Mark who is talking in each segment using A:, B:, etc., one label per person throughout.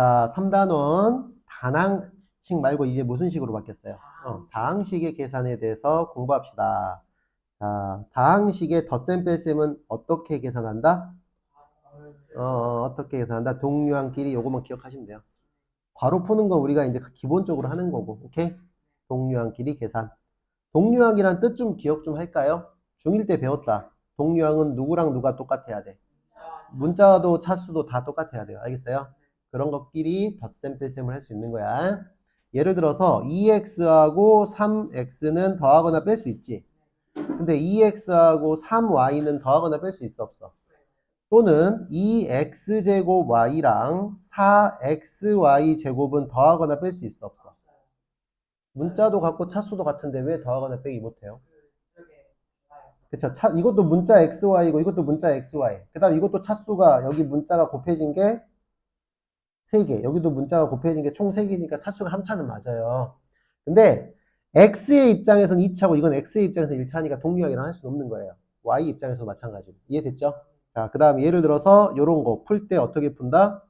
A: 자, 3단원 단항식 말고 이제 무슨 식으로 바뀌었어요? 어, 다항식의 계산에 대해서 공부합시다. 자, 다항식의 덧셈 뺄셈은 어떻게 계산한다? 어, 어, 어떻게 계산한다? 동류항끼리 요거만 기억하시면 돼요. 괄호 푸는 거 우리가 이제 기본적으로 하는 거고, 오케이? 동류항끼리 계산. 동류항이란 뜻 좀 기억 좀 할까요? 중1 때 배웠다. 동류항은 누구랑 누가 똑같아야 돼? 문자도 차수도 다 똑같아야 돼요. 알겠어요? 그런 것끼리 덧셈 뺄셈을 할 수 있는 거야. 예를 들어서 2x하고 3x는 더하거나 뺄 수 있지. 근데 2x하고 3y는 더하거나 뺄 수 있어 없어? 또는 2x제곱 y랑 4xy 제곱은 더하거나 뺄 수 있어 없어? 문자도 같고 차수도 같은데 왜 더하거나 빼기 못해요? 그쵸. 차, 이것도 문자 xy고 이것도 문자 xy. 그 다음 이것도 차수가 여기 문자가 곱해진 게 3개. 여기도 문자가 곱해진 게 총 3개니까 차수가 3차는 맞아요. 근데 x의 입장에서는 2차고 이건 x의 입장에서 1차니까 동류항이랑 할 수는 없는 거예요. y 입장에서 마찬가지로. 이해됐죠? 자, 그 다음 예를 들어서 요런 거 풀 때 어떻게 푼다?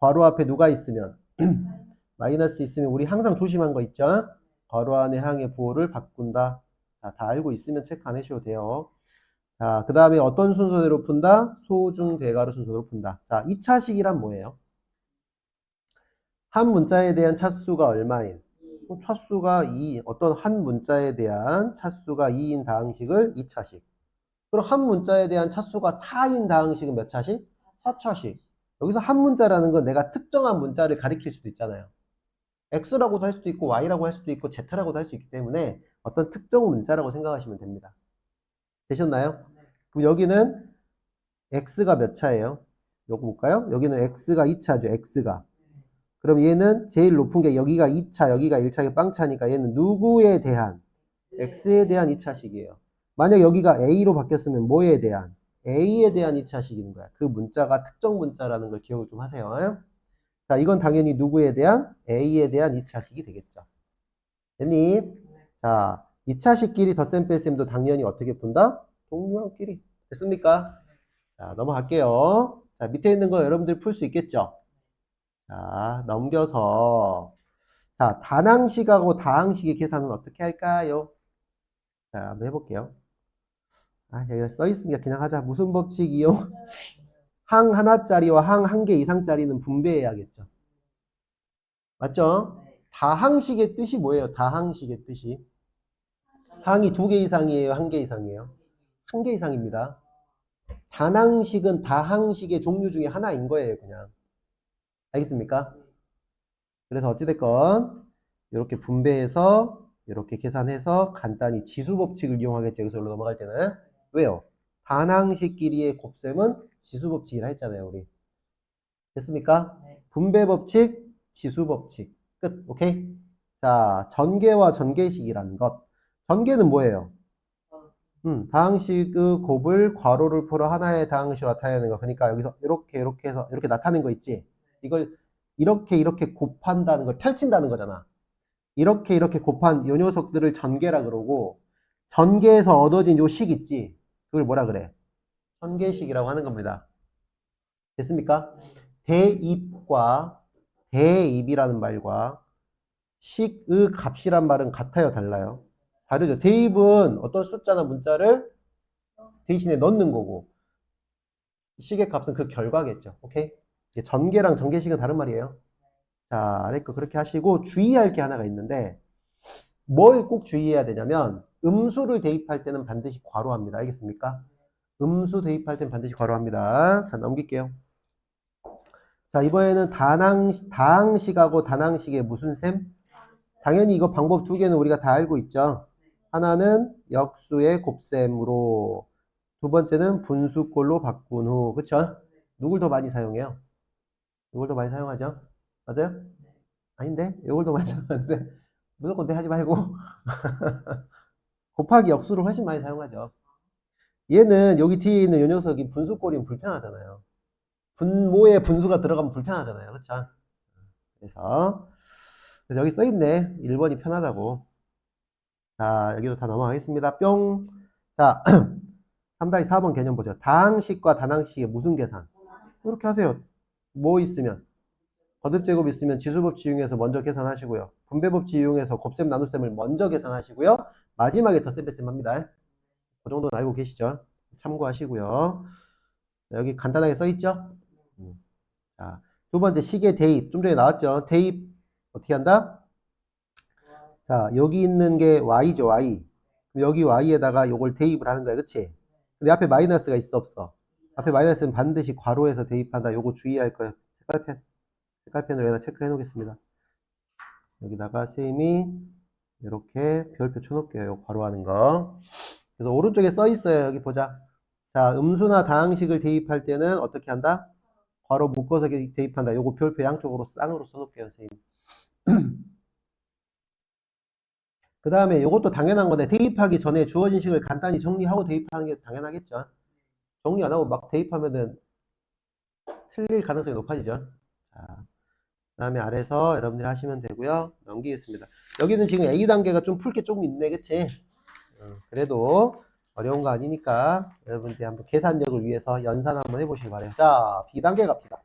A: 괄호 앞에 누가 있으면 마이너스 있으면 우리 항상 조심한 거 있죠? 괄호 안에 항의 부호를 바꾼다. 자, 다 알고 있으면 체크 안 해주셔도 돼요. 자, 그 다음에 어떤 순서대로 푼다? 소중 대괄호 순서대로 푼다. 자, 2차식이란 뭐예요? 한 문자에 대한 차수가 얼마인? 어, 차수가 2, 어떤 한 문자에 대한 차수가 2인 다항식을 2차식. 그럼 한 문자에 대한 차수가 4인 다항식은 몇 차식? 4차식. 여기서 한 문자라는 건 내가 특정한 문자를 가리킬 수도 있잖아요. X라고도 할 수도 있고 Y라고 할 수도 있고 Z라고도 할 수 있기 때문에 어떤 특정 문자라고 생각하시면 됩니다. 되셨나요? 그럼 여기는 X가 몇 차예요? 요거 볼까요? 여기는 X가 2차죠. X가. 그럼 얘는 제일 높은 게 여기가 2차, 여기가 1차가 빵차니까 얘는 누구에 대한? X에 대한 2차식이에요. 만약 여기가 A로 바뀌었으면 뭐에 대한? A에 대한 2차식인 거야. 그 문자가 특정 문자라는 걸 기억을 좀 하세요. 자, 이건 당연히 누구에 대한? A에 대한 2차식이 되겠죠. 됐니? 자, 2차식끼리 덧셈 뺄셈도 당연히 어떻게 푼다? 동류항끼리. 됐습니까? 자, 넘어갈게요. 자, 밑에 있는 거 여러분들 풀 수 있겠죠? 자, 넘겨서. 자, 단항식하고 다항식의 계산은 어떻게 할까요? 자, 한번 해볼게요. 아, 여기 써 있으니까 그냥 하자. 무슨 법칙이요? 항 하나짜리와 항 한 개 이상짜리는 분배해야겠죠. 맞죠? 다항식의 뜻이 뭐예요? 다항식의 뜻이. 항이 두 개 이상이에요? 한 개 이상이에요? 한 개 이상입니다. 단항식은 다항식의 종류 중에 하나인 거예요, 그냥. 알겠습니까? 그래서 어찌됐건, 이렇게 분배해서, 이렇게 계산해서 간단히 지수 법칙을 이용하겠죠. 여기서 여기로 넘어갈 때는. 왜요? 단항식끼리의 곱셈은 지수 법칙이라 했잖아요, 우리. 됐습니까? 분배 법칙, 지수 법칙. 끝. 오케이? 자, 전개와 전개식이라는 것. 전개는 뭐예요? 음, 다항식의 곱을 괄호를 풀어 하나의 다항식으로 나타내는 거. 그러니까 여기서 이렇게 이렇게 해서 이렇게 나타낸 거 있지? 이걸 이렇게 이렇게 곱한다는 걸 펼친다는 거잖아. 이렇게 이렇게 곱한 요 녀석들을 전개라 그러고 전개에서 얻어진 요 식 있지? 그걸 뭐라 그래? 전개식이라고 하는 겁니다. 됐습니까? 대입과 대입이라는 말과 식의 값이란 말은 같아요, 달라요? 다르죠. 대입은 어떤 숫자나 문자를 대신에 넣는 거고 식의 값은 그 결과겠죠. 오케이? 전개랑 전개식은 다른 말이에요. 자, 아래 거 그렇게 하시고 주의할 게 하나가 있는데 뭘 꼭 주의해야 되냐면 음수를 대입할 때는 반드시 괄호합니다. 알겠습니까? 음수 대입할 때는 반드시 괄호합니다. 자, 넘길게요. 자, 이번에는 단항, 다항식하고 단항식의 무슨 셈? 당연히 이거 방법 두 개는 우리가 다 알고 있죠. 하나는 역수의 곱셈으로, 두 번째는 분수꼴로 바꾼 후, 그쵸? 누굴 더 많이 사용해요? 누굴 더 많이 사용하죠? 맞아요? 아닌데? 이걸 더 많이 사용하는데? 무조건 대 하지 말고. 곱하기 역수를 훨씬 많이 사용하죠. 얘는 여기 뒤에 있는 요 녀석이 분수꼴이면 불편하잖아요. 분모에 분수가 들어가면 불편하잖아요. 그쵸? 그래서, 그래서 여기 써있네. 1번이 편하다고. 자, 여기도 다 넘어가겠습니다. 뿅. 자, 3-4번 개념 보죠. 다항식과 단항식의 무슨 계산? 이렇게 하세요. 뭐 있으면? 거듭 제곱 있으면 지수법칙 이용해서 먼저 계산하시고요. 분배법칙 이용해서 곱셈 나눗셈을 먼저 계산하시고요. 마지막에 덧셈 뺄셈 합니다. 그 정도는 알고 계시죠? 참고하시고요. 여기 간단하게 써 있죠? 음. 자, 두 번째 시계 대입. 좀 전에 나왔죠? 대입 어떻게 한다? 자, 여기 있는 게 y죠, y. 여기 y에다가 요걸 대입을 하는 거야, 그치? 근데 앞에 마이너스가 있어, 없어? 앞에 마이너스는 반드시 괄호에서 대입한다. 요거 주의할 거예요. 색깔펜. 색깔펜으로 여기다 체크해 놓겠습니다. 여기다가 쌤이 이렇게 별표 쳐놓을게요. 요 괄호하는 거. 그래서 오른쪽에 써 있어요. 여기 보자. 자, 음수나 다항식을 대입할 때는 어떻게 한다? 괄호 묶어서 대- 대입한다. 요거 별표 양쪽으로 쌍으로 써놓을게요, 선생님. 그 다음에 요것도 당연한 건데 대입하기 전에 주어진 식을 간단히 정리하고 대입하는 게 당연하겠죠. 정리 안 하고 막 대입하면은 틀릴 가능성이 높아지죠. 자, 그 다음에 아래서 여러분들이 하시면 되고요. 넘기겠습니다. 여기는 지금 A 단계가 좀 풀 게 조금 있네, 그치? 어, 그래도 어려운 거 아니니까 여러분들이 한번 계산력을 위해서 연산 한번 해보시기 바래요. 자, B 단계 갑시다.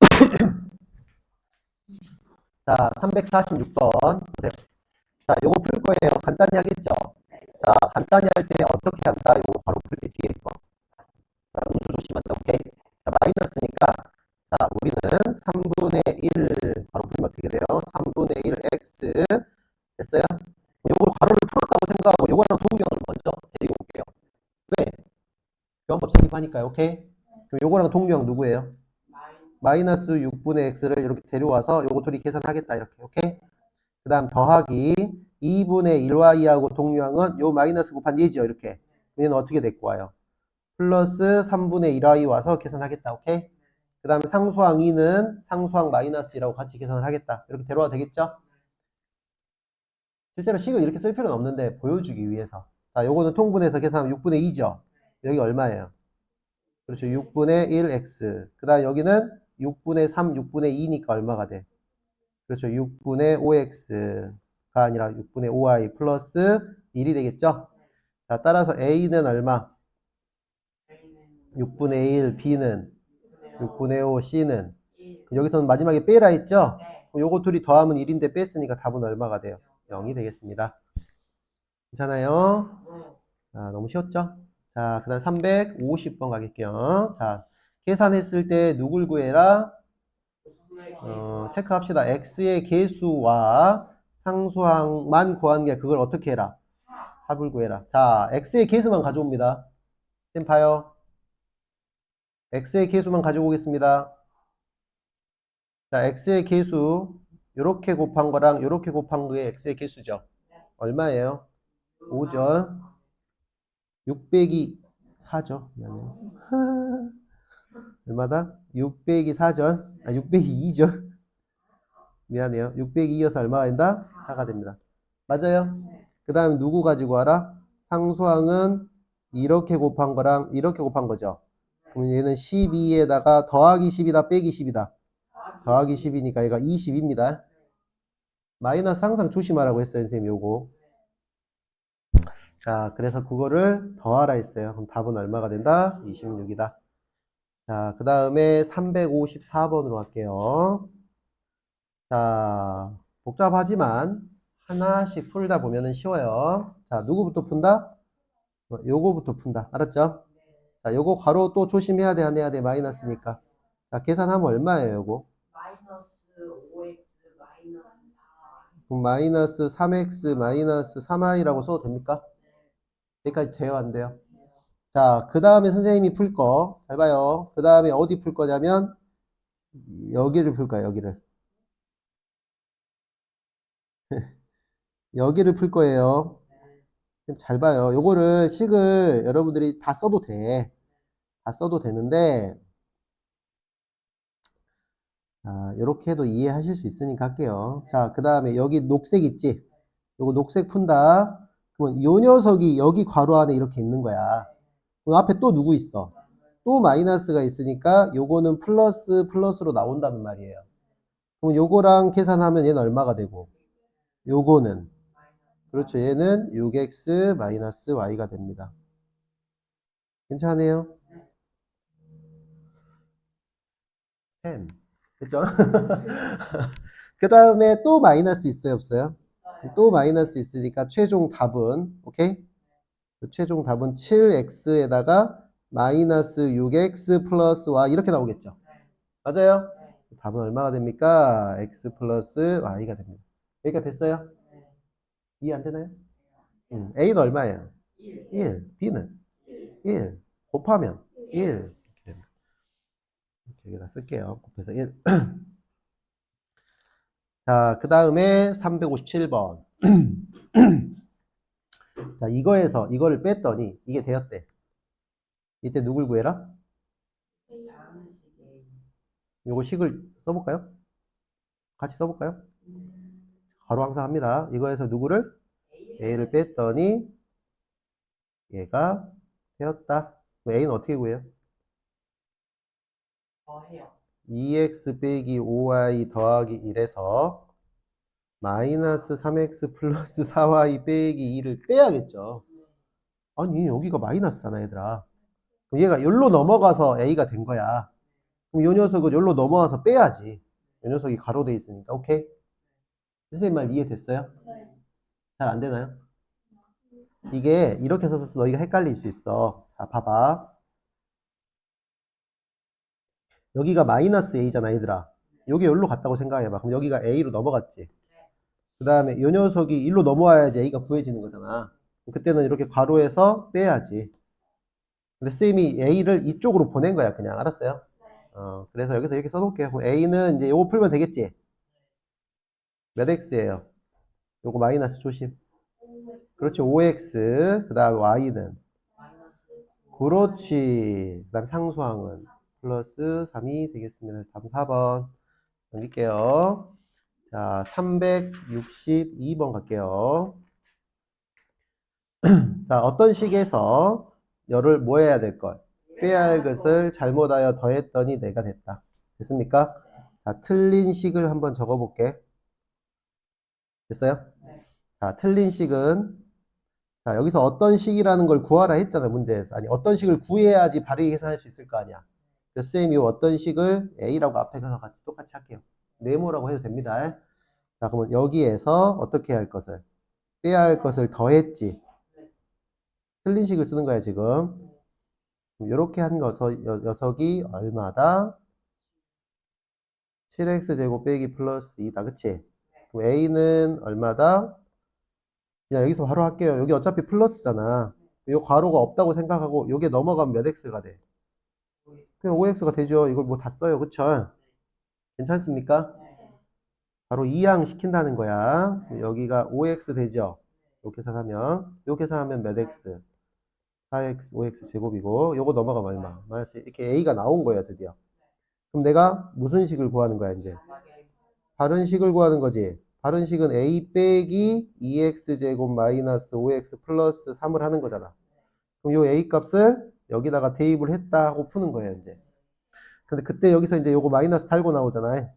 A: 자, 346번 보세요. 자, 요거 풀 거예요. 간단히 하겠죠? 자, 간단히 할 때 어떻게 한다? 요거 바로 풀때 뒤에 거. 자, 음수 조심한다. 오케이? 자, 마이너스니까 자, 우리는 3분의 1 바로 풀면 어떻게 돼요? 3분의 1 x 됐어요? 요걸 괄호를 풀었다고 생각하고 요거랑 동경을 먼저 데리고 올게요. 왜? 교환법 성립하니까요. 오케이? 그럼 요거랑 동경 누구예요? 마이너스 6분의 x를 이렇게 데려와서 요거 둘이 계산하겠다. 이렇게. 오케이? 그 다음 더하기 2분의 1y하고 동류항은 요 마이너스 곱한 얘죠. 이렇게. 얘는 어떻게 데리고 와요? 플러스 3분의 1y 와서 계산하겠다. 오케이? 그 다음에 상수항 2는 상수항 마이너스 1하고 같이 계산을 하겠다. 이렇게 데려와도 되겠죠? 실제로 식을 이렇게 쓸 필요는 없는데 보여주기 위해서. 자, 요거는 통분해서 계산하면 6분의 2죠. 여기 얼마예요? 그렇죠. 6분의 1x. 그 다음 여기는 6분의 3, 6분의 2니까 얼마가 돼? 그렇죠. 6분의 5x가 아니라 6분의 5y 플러스 1이 되겠죠? 자, 따라서 a는 얼마? 6분의 1, b는 6분의 5, c는 여기서는 마지막에 빼라 했죠? 요거 둘이 더하면 1인데 뺐으니까 답은 얼마가 돼요? 0이 되겠습니다. 괜찮아요? 자, 너무 쉬웠죠? 자, 그 다음 350번 가겠게요. 자, 계산했을 때 누굴 구해라? 어, 체크합시다. x의 개수와 상수항만 구하는 게 그걸 어떻게 해라? 합을 구해라. 자, x의 개수만 가져옵니다. 쌤 봐요. x의 개수만 가지고 오겠습니다. 자, x의 개수 요렇게 곱한 거랑 요렇게 곱한 거의 x의 개수죠. 얼마예요? 5죠. 600이 4죠. 미안해요. 얼마다? 600이 4죠. 아, 600이 2죠. 미안해요. 602여서 얼마가 된다? 4가 됩니다. 맞아요? 그 다음에 누구 가지고 와라? 상수항은 이렇게 곱한 거랑 이렇게 곱한 거죠. 그럼 얘는 12에다가 더하기 10이다, 빼기 10이다. 더하기 10이니까 얘가 20입니다. 마이너스 항상 조심하라고 했어요, 선생님, 요거. 자, 그래서 그거를 더하라 했어요. 그럼 답은 얼마가 된다? 26이다. 자, 그 다음에 354번으로 갈게요. 자, 복잡하지만 하나씩 풀다 보면은 쉬워요. 자, 누구부터 푼다? 어, 요거부터 푼다. 알았죠? 자, 요거 괄호 또 조심해야 돼, 안 해야 돼? 마이너스니까. 자, 계산하면 얼마예요, 요거?
B: 마이너스 5x 마이너스 4
A: 그럼 마이너스 3x 마이너스 3i라고 써도 됩니까? 여기까지 돼요, 안 돼요? 자, 그 다음에 선생님이 풀 거. 잘 봐요. 그 다음에 어디 풀 거냐면, 여기를 풀 거야, 여기를. 여기를 풀 거예요. 좀잘 봐요. 요거를 식을 여러분들이 다 써도 돼. 다 써도 되는데, 자, 요렇게 해도 이해하실 수 있으니까 할게요. 자, 그 다음에 여기 녹색 있지? 요거 녹색 푼다. 그러면 요 녀석이 여기 괄호 안에 이렇게 있는 거야. 그럼 앞에 또 누구 있어? 또 마이너스가 있으니까 요거는 플러스 플러스로 나온다는 말이에요. 그럼 요거랑 계산하면 얘는 얼마가 되고? 요거는 그렇죠. 얘는 6x 마이너스 y가 됩니다. 괜찮아요? 10. 됐죠? 그 다음에 또 마이너스 있어요, 없어요? 또 마이너스 있으니까 최종 답은, 오케이? 그 최종 답은 7x에다가 마이너스 6x 플러스 y 이렇게 나오겠죠? 맞아요? 답은 얼마가 됩니까? x 플러스 y가 됩니다. 여기가 됐어요? 이해 안 되나요? 음, a는 얼마예요? 1. b는 1. 곱하면 1. 이렇게 됩니다. 이렇게 여기다 쓸게요. 곱해서 1. 자, 그 다음에 357번. 자, 이거에서 이거를 뺐더니 이게 되었대. 이때 누굴 구해라? 요거 식을 써볼까요? 같이 써볼까요? 가로 항상 합니다. 이거에서 누구를? a를 뺐더니 얘가 되었다. a는 어떻게 구해요?
B: 더해요.
A: 2x 빼기 5y 더하기 1에서 마이너스 3x 플러스 4y 빼기 2를 빼야겠죠. 아니 여기가 마이너스잖아 얘들아. 그럼 얘가 여기로 넘어가서 a가 된 거야. 그럼 이 녀석은 여기로 넘어가서 빼야지. 이 녀석이 가로 돼 있으니까 오케이? 선생님 말 이해됐어요? 잘안 되나요? 이게 이렇게 써서 너희가 헷갈릴 수 있어. 자, 봐봐. 여기가 마이너스 a잖아, 얘들아. 여기 여기로 갔다고 생각해봐. 그럼 여기가 a로 넘어갔지. 그 다음에 이 녀석이 일로 넘어와야지 a가 구해지는 거잖아. 그때는 이렇게 괄호에서 빼야지. 근데 쌤이 a를 이쪽으로 보낸 거야, 그냥. 알았어요? 어, 그래서 여기서 이렇게 써놓을게요. 그럼 a는 이제 요거 풀면 되겠지? 몇 x예요? 요거 마이너스 조심. 그렇지, 5x. 그 다음 y는? 그렇지. 그 다음 상수항은? 플러스 3이 되겠습니다. 답은 4번. 넘길게요. 자, 362번 갈게요. 자, 어떤 식에서 열을 뭐 해야 될 걸? 빼야 할 것을 잘못하여 더했더니 내가 됐다. 됐습니까? 자, 틀린 식을 한번 적어볼게. 됐어요? 자, 틀린 식은 자, 여기서 어떤 식이라는 걸 구하라 했잖아, 문제에서. 아니, 어떤 식을 구해야지 바르게 계산할 수 있을 거 아니야. 그래서 쌤이 어떤 식을 A라고 앞에 가서 같이 똑같이 할게요. 네모라고 해도 됩니다. 자, 그러면 여기에서 어떻게 할 것을? 빼야 할 것을 더했지. 틀린 식을 쓰는 거야, 지금. 이렇게 한 녀석, 녀석이 얼마다? 7x제곱 빼기 플러스 2다, 그치? A는 얼마다? 그냥 여기서 바로 할게요. 여기 어차피 플러스잖아. 이 괄호가 없다고 생각하고, 요게 넘어가면 몇 x가 돼? 그냥 5x가 되죠. 이걸 뭐 다 써요. 그쵸? 괜찮습니까? 바로 이항 시킨다는 거야. 여기가 5x 되죠? 이렇게 계산하면, 이렇게 계산하면 몇 x? 4x, 5x 제곱이고, 요거 넘어가면 얼마? 마이너스 이렇게 a가 나온 거예요, 드디어. 그럼 내가 무슨 식을 구하는 거야, 이제? 바른 식을 구하는 거지. 바른 식은 a 빼기 2x 제곱 마이너스 5x 플러스 3을 하는 거잖아. 그럼 요 a 값을 여기다가 대입을 했다 하고 푸는 거예요, 이제. 근데 그때 여기서 이제 요거 마이너스 달고 나오잖아요.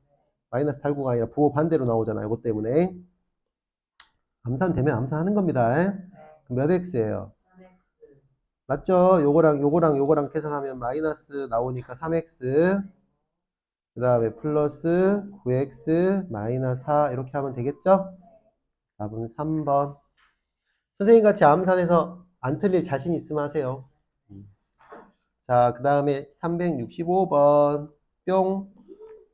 A: 마이너스 달고가 아니라 부호 반대로 나오잖아요. 요거 때문에. 암산 되면 암산하는 겁니다. 몇 x예요? 맞죠? 요거랑 요거랑 요거랑 계산하면 마이너스 나오니까 3x. 그 다음에 플러스 9x 마이너스 4 이렇게 하면 되겠죠? 답은 3번. 선생님 같이 암산해서 안 틀릴 자신 있으면 하세요. 자, 그 다음에 365번 뿅.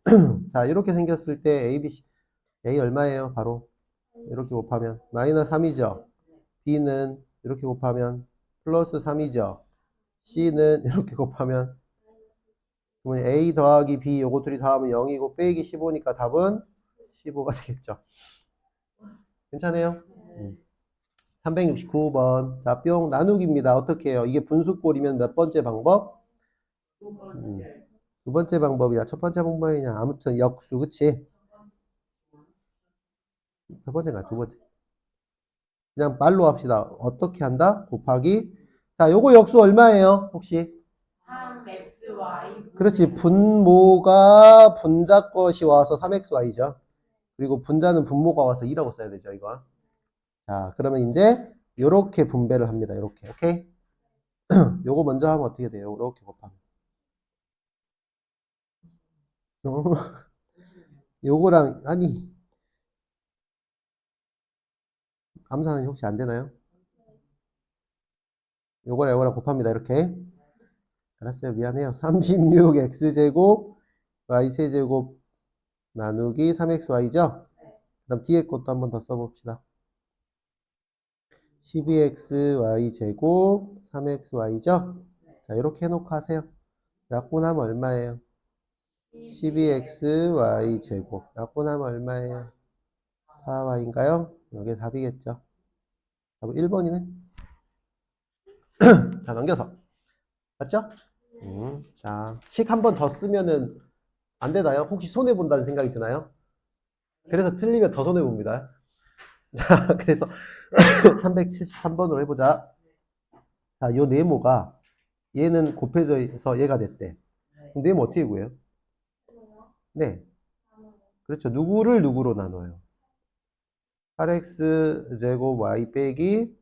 A: 자, 이렇게 생겼을 때 A, B, C, A 얼마예요? 바로 이렇게 곱하면 마이너스 3이죠. B는 이렇게 곱하면 플러스 3이죠. C는 이렇게 곱하면 그러면 A 더하기 B 요거 둘이 더하면 0이고 빼기 15니까 답은 15가 되겠죠. 괜찮아요? 369번. 자, 뿅 나누기입니다. 어떻게 해요? 이게 분수꼴이면 몇 번째 방법? 음, 두 번째 방법이냐, 첫 번째 방법이냐. 아무튼 역수, 그치? 첫 번째가 두 번째. 그냥 말로 합시다. 어떻게 한다? 곱하기. 자, 요거 역수 얼마예요? 혹시?
B: 3xy
A: 그렇지. 분모가 분자 것이 와서 3xy죠. 그리고 분자는 분모가 와서 2라고 써야 되죠, 이거. 자, 그러면 이제 요렇게 분배를 합니다. 요렇게. 오케이? 요거 먼저 하면 어떻게 돼요? 요렇게 곱하면. 어, 요거랑 아니 암산은 혹시 안 되나요? 요거랑 요거랑 곱합니다. 이렇게. 알았어요. 미안해요. 36x제곱 y세제곱 나누기 3xy죠? 그 다음 뒤에 것도 한번 더 써봅시다. 12xy제곱 3xy죠? 자, 이렇게 해놓고 하세요. 약분하면 얼마예요? 12xy제곱. 약분하면 얼마예요? 4y인가요? 이게 답이겠죠. 답은 1번이네. 자, 넘겨서. 맞죠? 음, 자, 식 한 번 더 쓰면은 안 되나요? 혹시 손해본다는 생각이 드나요? 그래서 틀리면 더 손해봅니다. 자, 그래서 373번으로 해보자. 자, 요 네모가 얘는 곱해져서 얘가 됐대. 그럼 네모 어떻게 구해요? 네. 그렇죠. 누구를 누구로 나눠요? 8x 제곱 y 빼기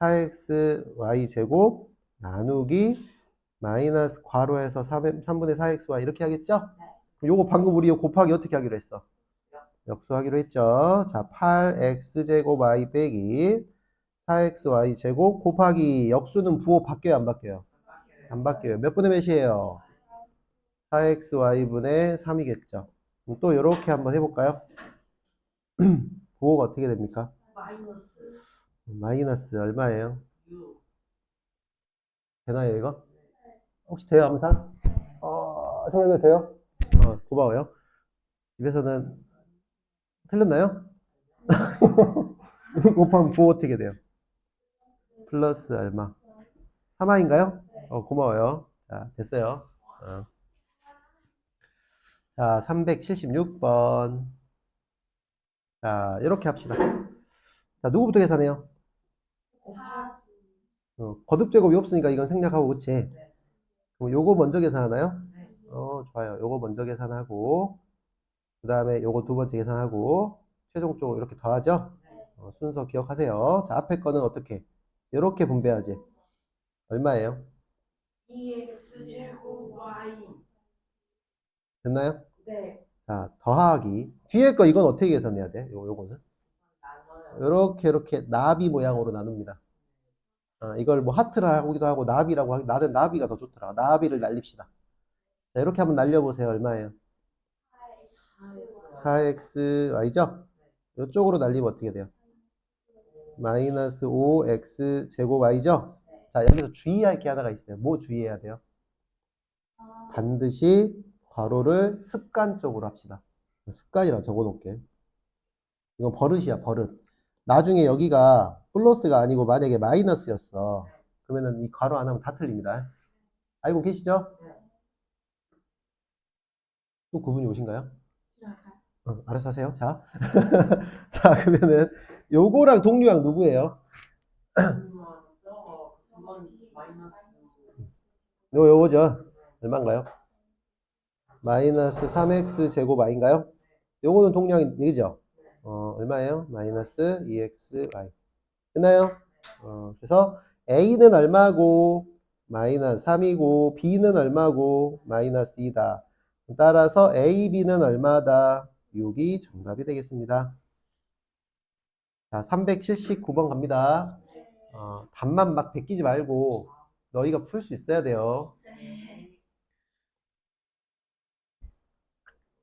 A: 4x y 제곱 나누기 마이너스 괄호에서 3, 3분의 4xy 이렇게 하겠죠? 그럼 요거 방금 우리 요 곱하기 어떻게 하기로 했어? 역수하기로 했죠. 자, 8x 제곱 y 빼기 4xy 제곱 곱하기 역수는 부호 바뀌어요, 안 바뀌어요? 안 바뀌어요. 몇 분의 몇이에요? 4xy분의 3이겠죠. 또 이렇게 한번 해볼까요? 부호가 어떻게 됩니까?
B: 마이너스
A: 마이너스 얼마예요? 되나요, 이거? 혹시 돼요, 암산? 어, 생각이 돼요? 어, 고마워요. 집에서는 틀렸나요? 곱하면 부호 어떻게 돼요? 플러스 얼마? 3화인가요? 어, 고마워요. 자, 됐어요. 어. 자, 376번. 자, 이렇게 합시다. 자, 누구부터 계산해요? 어, 거듭 제곱이 없으니까 이건 생략하고, 그치? 그럼 요거 먼저 계산하나요? 어, 좋아요. 요거 먼저 계산하고, 그 다음에 요거 두 번째 계산하고, 최종적으로 이렇게 더하죠? 어, 순서 기억하세요. 자, 앞에 거는 어떻게? 이렇게 분배하지. 얼마예요?
B: 2x 제곱 y
A: 됐나요?
B: 네
A: 자, 더하기. 뒤에 거 이건 어떻게 계산해야 돼? 요, 요거는?
B: 나눠요
A: 이렇게 이렇게 나비 모양으로 나눕니다. 아, 이걸 뭐 하트라 하기도 하고 나비라고 하기 나는 나비가 더 좋더라. 나비를 날립시다. 자, 이렇게 한번 날려보세요. 얼마예요? 4x y죠? 이쪽으로 날리면 어떻게 돼요? 마이너스 5x 제곱 y죠? 자, 여기서 주의할 게 하나가 있어요. 뭐 주의해야 돼요? 반드시 괄호를 습관적으로 합시다. 습관이라 적어놓을게. 이건 버릇이야, 버릇. 나중에 여기가 플러스가 아니고 만약에 마이너스였어. 그러면은 이 괄호 안 하면 다 틀립니다. 알고 계시죠? 또 그분이 오신가요? 어, 알아서 하세요. 자. 자, 그러면은 요거랑 동류랑 누구예요? 요, 요거죠? 얼마인가요? 마이너스 3x 제곱 y인가요? 요거는 동량이 얘기죠? 어, 얼마예요? 마이너스 2xy. 됐나요? 어, 그래서 a는 얼마고, 마이너스 3이고, b는 얼마고, 마이너스 2다. 따라서 a, b는 얼마다? 6이 정답이 되겠습니다. 자, 379번 갑니다. 어, 답만 막 베끼지 말고 너희가 풀 수 있어야 돼요.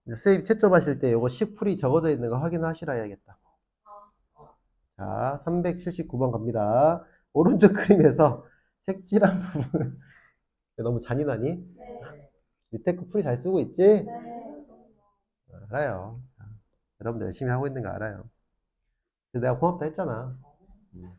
A: 선생님 채점하실 때 요거 식풀이 적어져 있는 거 확인하시라 해야겠다. 자, 379번 갑니다. 오른쪽 그림에서 색칠한 부분 너무 잔인하니? 밑에 거 풀이 잘 쓰고 있지? 알아요. 자, 여러분들 열심히 하고 있는 거 알아요. 내가 고맙다 했잖아. 음.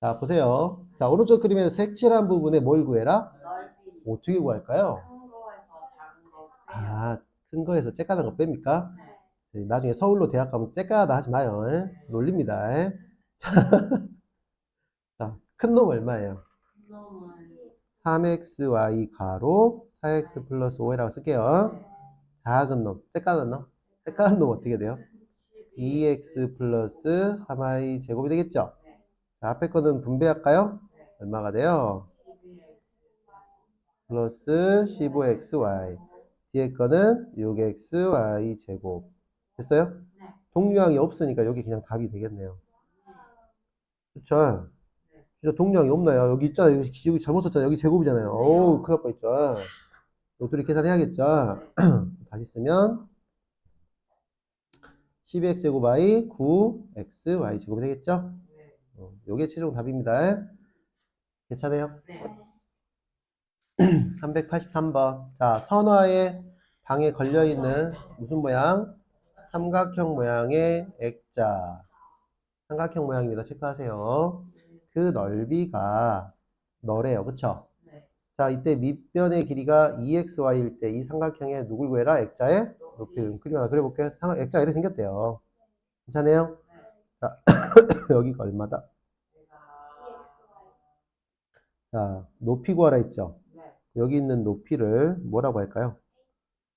A: 자, 보세요. 자, 오른쪽 그림에서 색칠한 부분에 뭘 구해라?
B: 넓이
A: 어떻게 구할까요?
B: 큰 거에서 작은 거
A: 아, 큰 거에서 쬐까는 거 뺍니까? 네, 나중에 서울로 대학 가면 쬐까하다 하지 마요. 에? 놀립니다. 에? 자, 큰 놈 얼마예요?
B: 놈은
A: 3xy 가로 4x 플러스 5라고 쓸게요. 작은 놈, 쬐까는 놈. 쬐까는 놈 어떻게 돼요? 2x 플러스 3y 제곱이 되겠죠? 자, 앞에 거는 분배할까요? 얼마가 돼요? 플러스 15xy. 뒤에 거는 6xy 제곱. 됐어요?
B: 네.
A: 동류항이 없으니까 여기 그냥 답이 되겠네요. 그쵸? 진짜 동류항이 없나요? 여기 있잖아요. 여기, 여기 잘못 썼잖아요. 여기 제곱이잖아요. 어우, 큰일 날 뻔 했죠. 요 둘이 계산해야겠죠? 다시 쓰면 12x 제곱 y 9xy 제곱이 되겠죠?
B: 네.
A: 어, 요게 최종 답입니다. 괜찮아요?
B: 네.
A: 383번. 자, 선화의 방에 걸려있는 무슨 모양? 삼각형 모양의 액자. 삼각형 모양입니다. 체크하세요. 그 넓이가 너래요. 그쵸?
B: 네.
A: 자, 이때 밑변의 길이가 2xy일 때 이 삼각형의 누굴 구해라? 액자의 높이를 그림 하나 그려볼게요. 삼각- 액자 이렇게 생겼대요. 괜찮아요? 자, 여기가 얼마다? 자, 높이 구하라 했죠?
B: 네.
A: 여기 있는 높이를 뭐라고 할까요?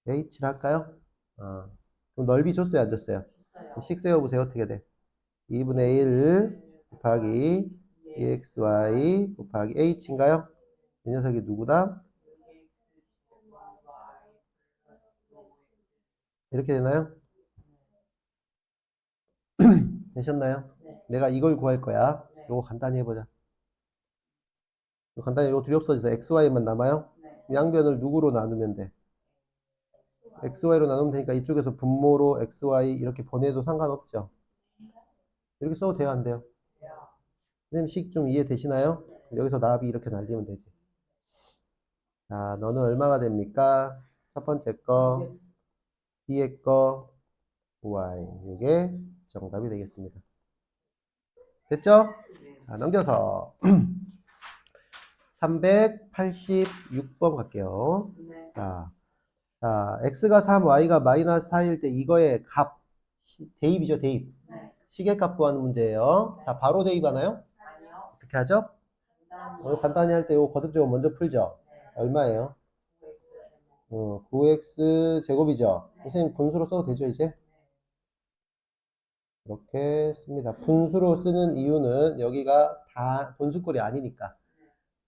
A: h를 할까요? 어, 그럼 넓이 줬어요, 안 줬어요? 식 세워보세요. 어떻게 돼? 2분의 1 곱하기
B: 예.
A: 2xy 곱하기 h인가요? 이 녀석이 누구다? 이렇게 되나요? 되셨나요?
B: 네.
A: 내가 이걸 구할 거야.
B: 네.
A: 요거 간단히 해보자. 이거 간단히 요거 둘이 없어져서 xy만 남아요.
B: 네.
A: 양변을 누구로 나누면 돼? Xy로 나누면 되니까 이쪽에서 분모로 xy 이렇게 보내도 상관없죠. 이렇게 써도 돼요, 안 돼요? 선생님 식 좀 이해되시나요? 여기서 나비 이렇게 날리면 되지. 자, 너는 얼마가 됩니까? 첫 번째 거, 뒤에 거, y. 이게 정답이 되겠습니다. 됐죠? 자, 넘겨서 386번 갈게요.
B: 네.
A: 자, 자, x가 3, y가 마이너스 4일 때 이거의 값, 시- 대입이죠, 대입.
B: 네.
A: 시계값 구하는 문제예요. 자, 바로 대입하나요?
B: 아니요.
A: 어떻게 하죠?
B: 간단히.
A: 오늘 간단히 할때요 거듭제곱 먼저 풀죠.
B: 네.
A: 얼마예요?
B: 네.
A: 어, 9x 제곱이죠. 선생님 분수로 써도 되죠, 이제? 이렇게 씁니다. 분수로 쓰는 이유는 여기가 다 분수꼴이 아니니까.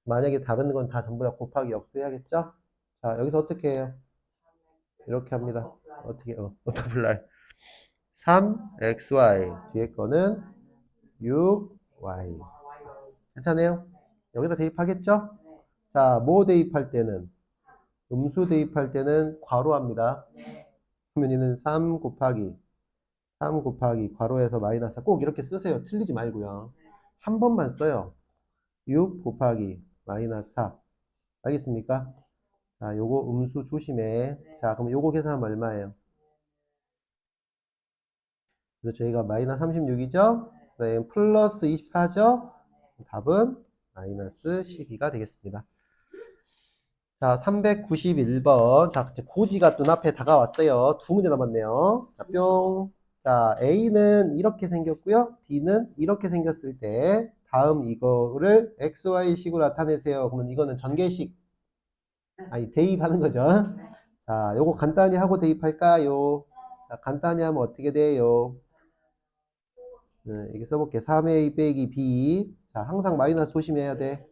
A: 만약에 다른 건 다 전부 다 곱하기 역수해야겠죠? 자, 여기서 어떻게 해요? 이렇게 합니다. 어떻게, 어, 어터플라이. 3xy. 뒤에 거는 6y. 괜찮아요? 여기다 대입하겠죠? 자, 뭐 대입할 때는? 음수 대입할 때는 괄호 합니다. 그러면 얘는 3 곱하기 3 곱하기 괄호에서 마이너스 꼭 이렇게 쓰세요. 틀리지 말고요. 한 번만 써요. 6 곱하기 마이너스 4. 알겠습니까? 자, 요거 음수 조심해. 자, 그럼 요거 계산하면 얼마예요? 그래서 저희가 마이너스 36이죠? 네, 플러스 24죠? 답은 마이너스 12가 되겠습니다. 자, 391번. 자, 이제 고지가 눈앞에 다가왔어요. 두 문제 남았네요. 자, 뿅. 자, A는 이렇게 생겼고요. B는 이렇게 생겼을 때 다음 이거를 XY식으로 나타내세요. 그러면 이거는 전개식. 아니, 대입하는 거죠. 자, 요거 간단히 하고 대입할까요? 자, 간단히 하면 어떻게 돼요? 네, 이게 써볼게. 3A 빼기 B. 자, 항상 마이너스 조심해야 돼.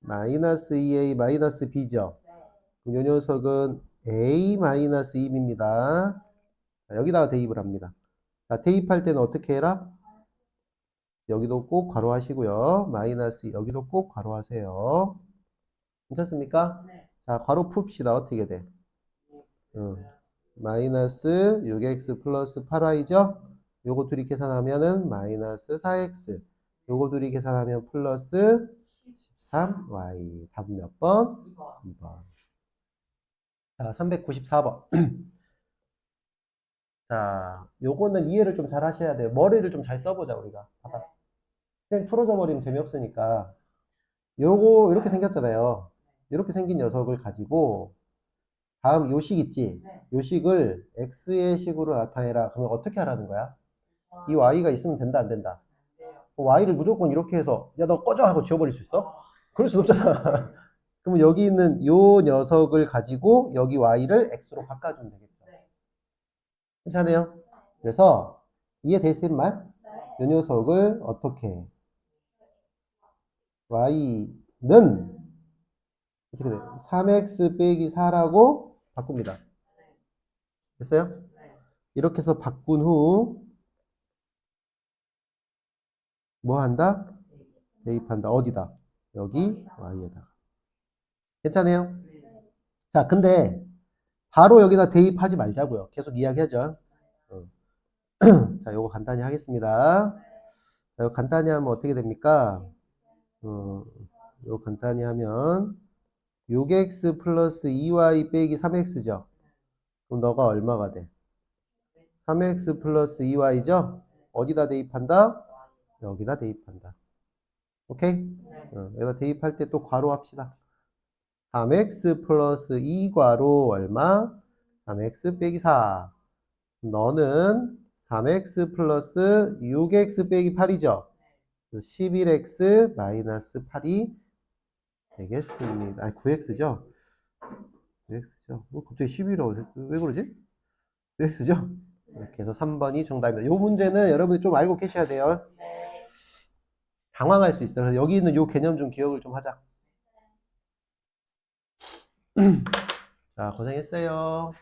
A: 마이너스 2A 마이너스 B죠. 그럼 요 녀석은 A 마이너스 2B입니다. 자, 여기다가 대입을 합니다. 자, 대입할 때는 어떻게 해라? 여기도 꼭 괄호 하시고요. 마이너스 여기도 꼭 괄호 하세요. 괜찮습니까?
B: 네.
A: 자, 괄호 풉시다. 어떻게 돼? 응. 마이너스 6x 플러스 8y죠? 요거 둘이 계산하면은 마이너스 4x. 요거 둘이 계산하면 플러스 13y. 답은 몇 번?
B: 2번.
A: 2번. 자, 394번. 자, 요거는 이해를 좀 잘 하셔야 돼요. 머리를 좀 잘 써보자, 우리가. 봐봐. 그냥 풀어져 버리면 재미없으니까. 요거, 이렇게 생겼잖아요. 이렇게 생긴 녀석을 가지고, 다음 요식 있지?
B: 네.
A: 요식을 x의 식으로 나타내라. 그러면 어떻게 하라는 거야? 이 y가 있으면 된다, 안 된다? y를 무조건 이렇게 해서, 야, 너 꺼져! 하고 지워버릴 수 있어? 그럴 순 없잖아. 그러면 여기 있는 요 녀석을 가지고 여기 y를 x로 바꿔주면 되겠죠.
B: 네.
A: 괜찮아요? 그래서 이해되신 말? 요 녀석을 어떻게 해? y는 어떻게 돼? 3x 빼기 4라고 바꿉니다. 됐어요?
B: 네.
A: 이렇게 해서 바꾼 후 뭐 한다? 대입한다. 어디다? 여기 y에다가. 괜찮아요?
B: 네.
A: 자, 근데 바로 여기다 대입하지 말자고요. 계속 이야기하죠. 어. 자, 요거 간단히 하겠습니다. 자, 요거 간단히 하면 어떻게 됩니까? 어, 요거 간단히 하면 6x 플러스 2y 빼기 3x죠. 그럼 너가 얼마가 돼? 3x 플러스 2y죠? 어디다 대입한다? 여기다 대입한다. 오케이?
B: 네.
A: 어, 여기다 대입할 때 또 괄호 합시다. 3x 플러스 2괄호 얼마? 3x 빼기 4. 너는 3x 플러스 6x 빼기 8이죠? 11x 마이너스 8이 되겠습니다. 아니, 9x죠? 9x죠? 어, 갑자기 11이라고, 왜 그러지? 9x죠? 이렇게 해서 3번이 정답입니다. 이 문제는 여러분이 좀 알고 계셔야 돼요.
B: 네.
A: 당황할 수 있어요. 여기 있는 요 개념 좀 기억을 좀 하자. 자, 고생했어요.